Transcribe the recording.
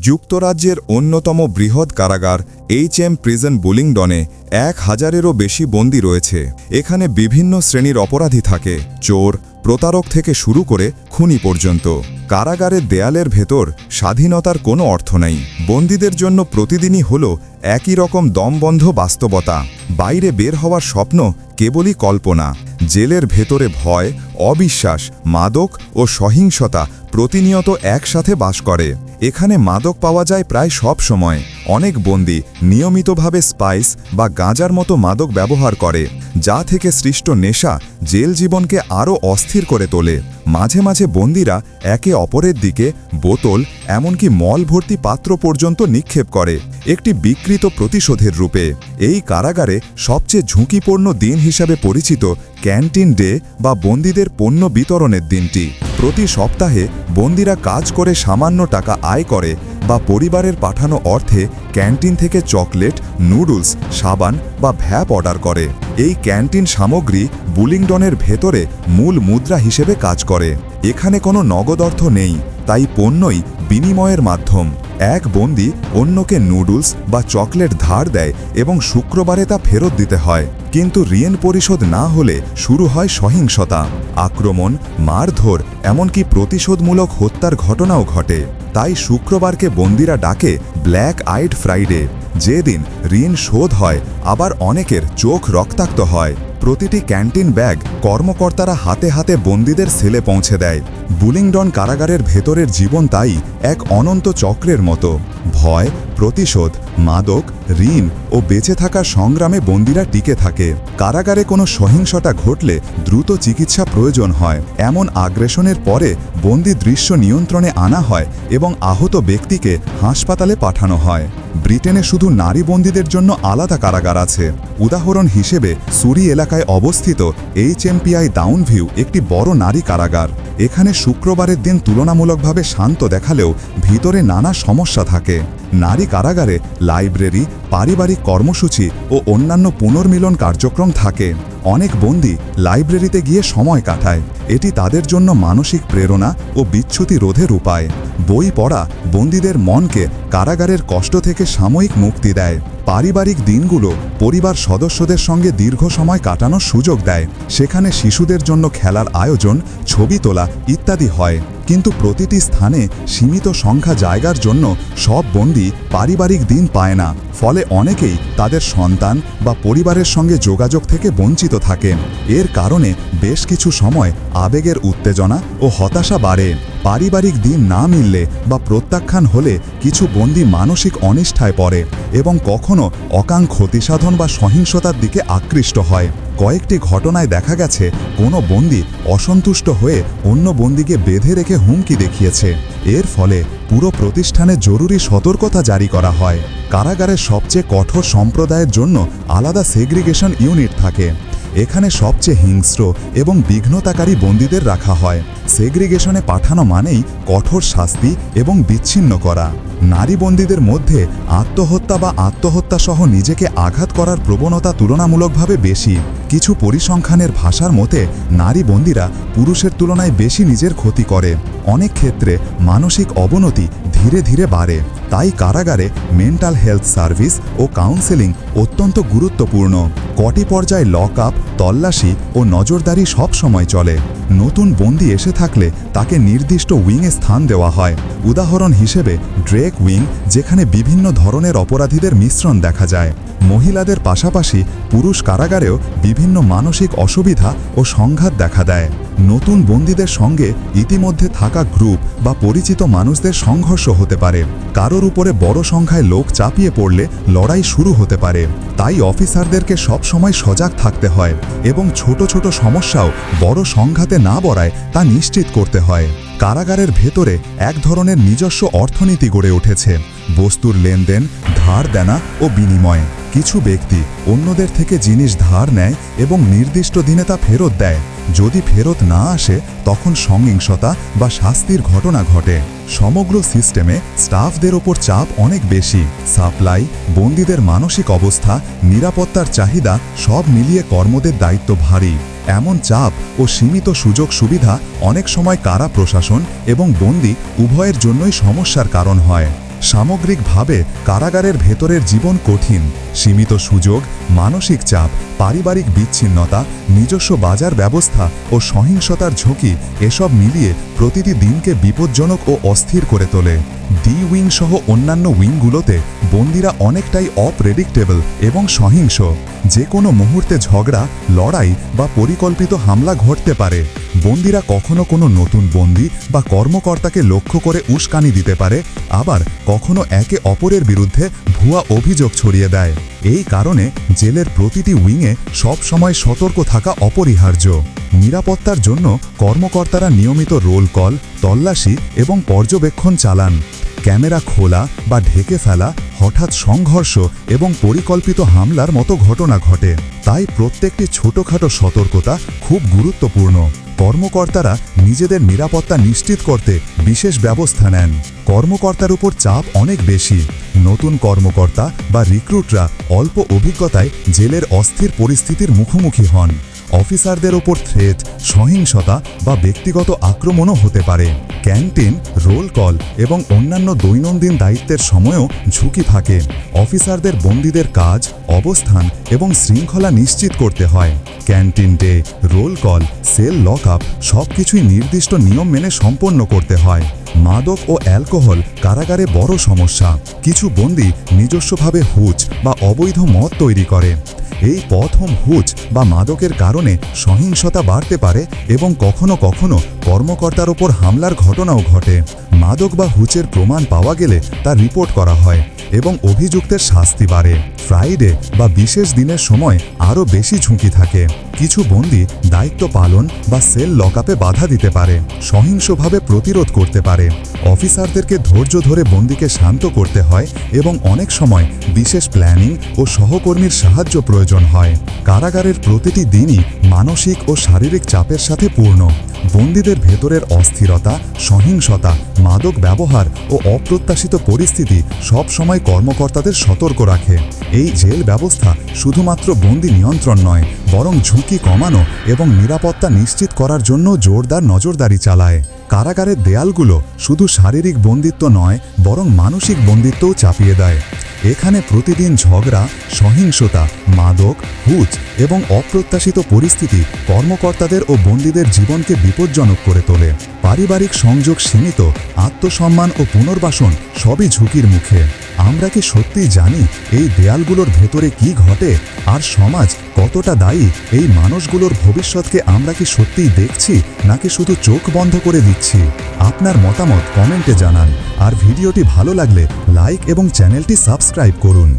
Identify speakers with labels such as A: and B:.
A: যুক্তরাজ্যের অন্যতম বৃহৎ কারাগার এইচ এম প্রিজন বুলিংডনে এক হাজারেরও বেশি বন্দী রয়েছে। এখানে বিভিন্ন শ্রেণির অপরাধী থাকে, চোর, প্রতারক থেকে শুরু করে খুনি পর্যন্ত। কারাগারের দেয়ালের ভেতর স্বাধীনতার কোনো অর্থ নেই। বন্দীদের জন্য প্রতিদিনই হল একই রকম দমবন্ধ বাস্তবতা। বাইরে বের হওয়ার স্বপ্ন কেবলই কল্পনা। জেলের ভেতরে ভয় অবিশ্বাস, মাদক ও সহিংসতা প্রতিনিয়ত একসাথে বাস করে। এখানে মাদক পাওয়া যায় প্রায় সব সময়। অনেক বন্দি নিয়মিতভাবে স্পাইস বা গাঁজার মতো মাদক ব্যবহার করে, যা থেকে সৃষ্ট নেশা জেল জীবনকে আরও অস্থির করে তোলে। মাঝে মাঝে বন্দিরা একে অপরের দিকে বোতল, এমনকি মল ভর্তি পাত্র পর্যন্ত নিক্ষেপ করে, একটি বিকৃত প্রতিশোধের রূপে। এই কারাগারে সবচেয়ে ঝুঁকিপূর্ণ দিন হিসাবে পরিচিত ক্যান্টিন ডে বা বন্দীদের পণ্য বিতরণের দিনটি। প্রতি সপ্তাহে বন্দীরা কাজ করে সামান্য টাকা আয় করে বা পরিবারের পাঠানো অর্থে ক্যান্টিন থেকে চকলেট, নুডলস, সাবান বা ভ্যাপ অর্ডার করে। এই ক্যান্টিন সামগ্রী বুলিংডনের ভেতরে মূল মুদ্রা হিসেবে কাজ করে। এখানে কোনো নগদ অর্থ নেই, তাই পণ্যই বিনিময়ের মাধ্যম। এক বন্দি অন্যকে নুডলস বা চকলেট ধার দেয় এবং শুক্রবারে তা ফেরত দিতে হয়। কিন্তু ঋণ পরিশোধ না হলে শুরু হয় সহিংসতা, আক্রমণ, মারধর, এমনকি প্রতিশোধমূলক হত্যার ঘটনাও ঘটে। তাই শুক্রবারকে বন্দিরা ডাকে ব্ল্যাক আইড ফ্রাইডে যেদিন ঋণ শোধ হয়, আবার অনেকের চোখ রক্তাক্ত হয়। প্রতিটি ক্যান্টিন ব্যাগ কর্মকর্তারা হাতে হাতে বন্দীদের সেলে পৌঁছে দেয়। বুলিংডন কারাগারের ভেতরের জীবন তাই এক অনন্ত চক্রের মতো। ভয় প্রতিশোধ, মাদক, ঋণ ও বেঁচে থাকার সংগ্রামে বন্দীরা টিকে থাকে। কারাগারে কোনো সহিংসতা ঘটলে দ্রুত চিকিৎসা প্রয়োজন হয়। এমন আগ্রেশনের পরে বন্দি দৃশ্য নিয়ন্ত্রণে আনা হয় এবং আহত ব্যক্তিকে হাসপাতালে পাঠানো হয়। ব্রিটেনে শুধু নারী বন্দীদের জন্য আলাদা কারাগার আছে। উদাহরণ হিসেবে, সুরি এলাকায় অবস্থিত এইচ এইচএমপিআই ডাউনভিউ একটি বড় নারী কারাগার। এখানে শুক্রবারের দিন তুলনামূলকভাবে শান্ত দেখালেও ভিতরে নানা সমস্যা থাকে। নারী কারাগারে লাইব্রেরি পারিবারিক কর্মসূচি ও অন্যান্য পুনর্মিলন কার্যক্রম থাকে। অনেক বন্দী লাইব্রেরিতে গিয়ে সময় কাটায়। এটি তাদের জন্য মানসিক প্রেরণা ও বিচ্যুতি রোধের উপায়। বই পড়া বন্দীদের মনকে কারাগারের কষ্ট থেকে সাময়িক মুক্তি দেয়। পারিবারিক দিনগুলো পরিবার সদস্যদের সঙ্গে দীর্ঘ সময় কাটানোর সুযোগ দেয়। সেখানে শিশুদের জন্য খেলার আয়োজন, ছবি তোলা ইত্যাদি হয়। কিন্তু প্রতিটি স্থানে সীমিত সংখ্যা জায়গার জন্য সব বন্দী পারিবারিক দিন পায় না। ফলে অনেকেই তাদের সন্তান বা পরিবারের সঙ্গে যোগাযোগ থেকে বঞ্চিত থাকেন। এর কারণে বেশ কিছু সময় আবেগের উত্তেজনা ও হতাশা বাড়ে। পারিবারিক দিন না মিললে বা প্রত্যাখ্যান হলে কিছু বন্দী মানসিক অনিষ্ঠায় পড়ে এবং কখনো অকাং ক্ষতিসাধন বা সহিংসতার দিকে আকৃষ্ট হয়। কয়েকটি ঘটনায় দেখা গেছে, কোনো বন্দি অসন্তুষ্ট হয়ে অন্য বন্দিকে বেঁধে রেখে হুমকি দেখিয়েছে। এর ফলে পুরো প্রতিষ্ঠানে জরুরি সতর্কতা জারি করা হয়। কারাগারের সবচেয়ে কঠোর সম্প্রদায়ের জন্য আলাদা সেগ্রিগেশন ইউনিট থাকে। এখানে সবচেয়ে হিংস্র এবং বিঘ্নতাকারী বন্দীদের রাখা হয়। সেগ্রিগেশনে পাঠানো মানেই কঠোর শাস্তি এবং বিচ্ছিন্ন করা। নারী বন্দীদের মধ্যে আত্মহত্যা বা আত্মহত্যা সহ নিজেকে আঘাত করার প্রবণতা তুলনামূলকভাবে বেশি। কিছু পরিসংখ্যানের ভাষার মতে নারী বন্দীরা পুরুষের তুলনায় বেশি নিজের ক্ষতি করে। অনেক ক্ষেত্রে মানসিক অবনতি ধীরে ধীরে বাড়ে। তাই কারাগারে মেন্টাল হেলথ সার্ভিস ও কাউন্সেলিং অত্যন্ত গুরুত্বপূর্ণ। কটি পর্যায়ে লক আপ, তল্লাশি ও নজরদারি সব সময় চলে। নতুন বন্দি এসে থাকলে তাকে নির্দিষ্ট উইংয়ে স্থান দেওয়া হয়। উদাহরণ হিসেবে, ড্রেক উইং, যেখানে বিভিন্ন ধরনের অপরাধীদের মিশ্রণ দেখা যায়। মহিলাদের পাশাপাশি পুরুষ কারাগারেও বিভিন্ন মানসিক অসুবিধা ও সংঘাত দেখা দেয়। নতুন বন্দীদের সঙ্গে ইতিমধ্যে থাকা গ্রুপ বা পরিচিত মানুষদের সংঘর্ষ হতে পারে। কারোর উপরে বড় সংখ্যায় লোক চাপিয়ে পড়লে লড়াই শুরু হতে পারে। তাই অফিসারদেরকে সবসময় সজাগ থাকতে হয় এবং ছোট ছোট সমস্যাও বড় সংঘাতে না বড়ায় তা নিশ্চিত করতে হয়। কারাগারের ভেতরে এক ধরনের নিজস্ব অর্থনীতি গড়ে উঠেছে। বস্তুর লেনদেন, ধার দেনা ও বিনিময়। কিছু ব্যক্তি অন্যদের থেকে জিনিস ধার নেয় এবং নির্দিষ্ট দিনে তা ফেরত দেয়। যদি ফেরত না আসে, তখন সহিংসতা বা শাস্তির ঘটনা ঘটে। সমগ্র সিস্টেমে স্টাফদের ওপর চাপ অনেক বেশি। সাপ্লাই, বন্দীদের মানসিক অবস্থা, নিরাপত্তার চাহিদা সব মিলিয়ে কর্মদের দায়িত্ব ভারী। এমন চাপ ও সীমিত সুযোগ সুবিধা অনেক সময় কারা প্রশাসন এবং বন্দি উভয়ের জন্যই সমস্যার কারণ হয়।
B: সামগ্রিকভাবে কারাগারের ভেতরের জীবন কঠিন, সীমিত সুযোগ, মানসিক চাপ, পারিবারিক বিচ্ছিন্নতা, নিজস্ব বাজার ব্যবস্থা ও সহিংসতার ঝুঁকি এসব মিলিয়ে প্রতিটি দিনকে বিপজ্জনক ও অস্থির করে তোলে। ডি উইং সহ অন্যান্য উইংগুলোতে বন্দিরা অনেকটাই অপ্রেডিক্টেবল এবং সহিংস। যে কোনো মুহূর্তে ঝগড়া, লড়াই বা পরিকল্পিত হামলা ঘটতে পারে। বন্দিরা কখনো কোনো নতুন বন্দি বা কর্মকর্তাকে লক্ষ্য করে উস্কানি দিতে পারে, আবার কখনো একে অপরের বিরুদ্ধে ভুয়া অভিযোগ ছড়িয়ে দেয়। এই কারণে জেলের প্রতিটি উইংয়ে সবসময় সতর্ক থাকা অপরিহার্য। নিরাপত্তার জন্য কর্মকর্তারা নিয়মিত রোল কল, তল্লাশি এবং পর্যবেক্ষণ চালান। ক্যামেরা খোলা বা ঢেকে ফেলা, হঠাৎ সংঘর্ষ এবং পরিকল্পিত হামলার মতো ঘটনা ঘটে। তাই প্রত্যেকটি ছোটখাটো সতর্কতা খুব গুরুত্বপূর্ণ। কর্মকর্তারা নিজেদের নিরাপত্তা নিশ্চিত করতে বিশেষ ব্যবস্থা নেন। কর্মকর্তার উপর চাপ অনেক বেশি। নতুন কর্মকর্তা বা রিক্রুটরা অল্প অভিজ্ঞতায় জেলের অস্থির পরিস্থিতির মুখোমুখি হন। অফিসারদের ওপর থ্রেট, সহিংসতা বা ব্যক্তিগত আক্রমণও হতে পারে। ক্যান্টিন, রোল কল এবং অন্যান্য দৈনন্দিন দায়িত্বের সময়ও ঝুঁকি থাকে। অফিসারদের বন্দীদের কাজ, অবস্থান এবং শৃঙ্খলা নিশ্চিত করতে হয়। Canteen day, roll call, cell lock up সব কিছুই নির্দিষ্ট নিয়ম মেনে সম্পন্ন করতে হয়। মাদক ও অ্যালকোহল কারাগারে বড় সমস্যা। কিছু বন্দী নিজস্বভাবে হুচ বা অবৈধ মদ তৈরি করে। এই পথম হুচ বা মাদকের কারণে সহিংসতা বাড়তে পারে এবং কখনো কখনো কর্মকর্তার ওপর হামলার ঘটনাও ঘটে। মাদক বা হুচের প্রমাণ পাওয়া গেলে তা রিপোর্ট করা হয় এবং অভিযুক্তের শাস্তি বাড়ে। ফ্রাইডে বা বিশেষ দিনের সময় আরও বেশি ঝুঁকি থাকে। কিছু বন্দী দায়িত্ব পালন বা সেল লকআপে বাধা দিতে পারে, সহিংসভাবে প্রতিরোধ করতে পারে। অফিসারদেরকে ধৈর্য ধরে বন্দীকে শান্ত করতে হয় এবং অনেক সময় বিশেষ প্ল্যানিং ও সহকর্মীর সাহায্য প্রয়োজন হয়। কারাগারের প্রতিটি দিনই মানসিক ও শারীরিক চাপের সাথে পূর্ণ। বন্দীদের ভেতরের অস্থিরতা, সহিংসতা, মাদক ব্যবহার ও অপ্রত্যাশিত পরিস্থিতি সব সময় কর্মকর্তাদের সতর্ক রাখে। এই জেল ব্যবস্থা শুধুমাত্র বন্দি নিয়ন্ত্রণ নয়, বরং ঝুঁকি কমানো এবং নিরাপত্তা নিশ্চিত করার জন্য জোরদার নজরদারি চালায়। কারাগারের দেয়ালগুলো শুধু শারীরিক বন্দিত্ব নয়, বরং মানসিক বন্দিত্বও চাপিয়ে দেয়। এখানে প্রতিদিন ঝগড়া, সহিংসতা, মাদক হুচ এবং অপ্রত্যাশিত পরিস্থিতি কর্মকর্তাদের ও বন্দীদের জীবনকে বিপজ্জনক করে তোলে। পারিবারিক সংযোগ সীমিত, আত্মসম্মান ও পুনর্বাসন সবই ঝুঁকির মুখে। আমরা কি সত্যি জানি এই দেয়ালগুলোর ভেতরে কি ঘটে? আর সমাজ কতটা দায়ী? এই মানুষগুলোর ভবিষ্যৎকে আমরা কি সত্যিই দেখছি? নাকি শুধু চোখ বন্ধ করে দিচ্ছি? আপনার মতামত কমেন্টে জানান। আর ভিডিওটি ভালো লাগলে লাইক এবং চ্যানেলটি সাবস্ক্রাইব করুন।